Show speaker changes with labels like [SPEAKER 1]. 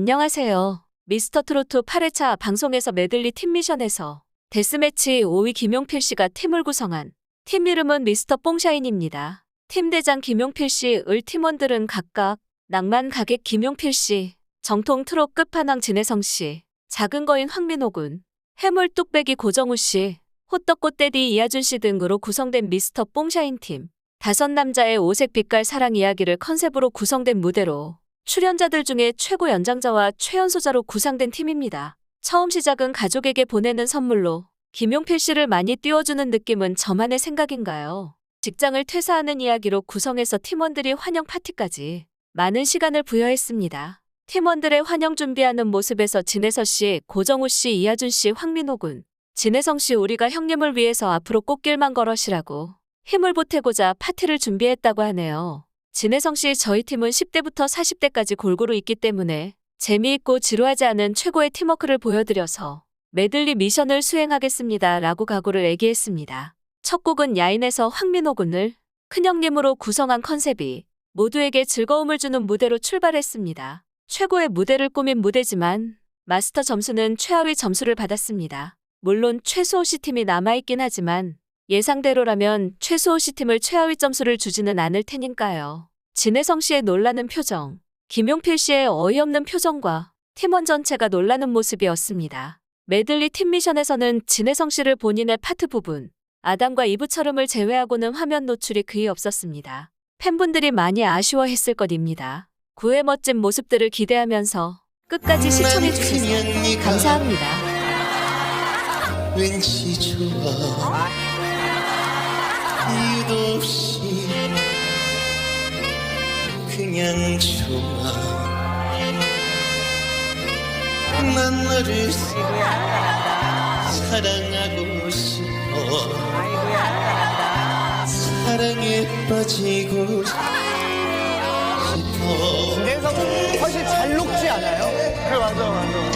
[SPEAKER 1] 안녕하세요. 미스터 트로트 8회차 방송에서 메들리 팀 미션에서 데스매치 5위 김용필 씨가 팀을 구성한 팀 이름은 미스터 뽕샤인입니다. 팀 대장 김용필 씨, 을 팀원들은 각각 낭만 가객 김용필 씨, 정통 트롯 끝판왕 진혜성 씨, 작은 거인 황민호 군, 해물 뚝배기 고정우 씨, 호떡꽃 대디 이하준 씨 등으로 구성된 미스터 뽕샤인 팀. 다섯 남자의 오색 빛깔 사랑 이야기를 컨셉으로 구성된 무대로 출연자들 중에 최고 연장자와 최연소자로 구상된 팀입니다. 처음 시작은 가족에게 보내는 선물로 김용필 씨를 많이 띄워주는 느낌은 저만의 생각인가요? 직장을 퇴사하는 이야기로 구성해서 팀원들이 환영 파티까지 많은 시간을 부여했습니다. 팀원들의 환영 준비하는 모습에서 진혜서 씨, 고정우 씨, 이하준 씨, 황민호 군, 진혜성 씨 우리가 형님을 위해서 앞으로 꽃길만 걸으시라고 힘을 보태고자 파티를 준비했다고 하네요. 진혜성 씨 저희 팀은 10대부터 40대까지 골고루 있기 때문에 재미있고 지루하지 않은 최고의 팀워크를 보여드려서 메들리 미션을 수행하겠습니다 라고 각오를 얘기했습니다. 첫 곡은 야인에서 황민호 군을 큰형님으로 구성한 컨셉이 모두에게 즐거움을 주는 무대로 출발했습니다. 최고의 무대를 꾸민 무대지만 마스터 점수는 최하위 점수를 받았습니다. 물론 최수호 씨 팀이 남아있긴 하지만 예상대로라면 최수호 씨 팀을 최하위 점수를 주지는 않을 테니까요. 진혜성 씨의 놀라는 표정, 김용필 씨의 어이없는 표정과 팀원 전체가 놀라는 모습이었습니다. 메들리 팀 미션에서는 진혜성 씨를 본인의 파트 부분, 아담과 이브처럼을 제외하고는 화면 노출이 거의 없었습니다. 팬분들이 많이 아쉬워했을 것입니다. 구의 멋진 모습들을 기대하면서 끝까지 시청해주셔서 감사합니다.
[SPEAKER 2] 이유도 없이 그냥 좋아. 난 너를 사랑하고 싶어. 사랑에 빠지고 싶어.
[SPEAKER 3] 내성은 훨씬 잘 녹지 않아요?
[SPEAKER 4] 그래 맞아 맞아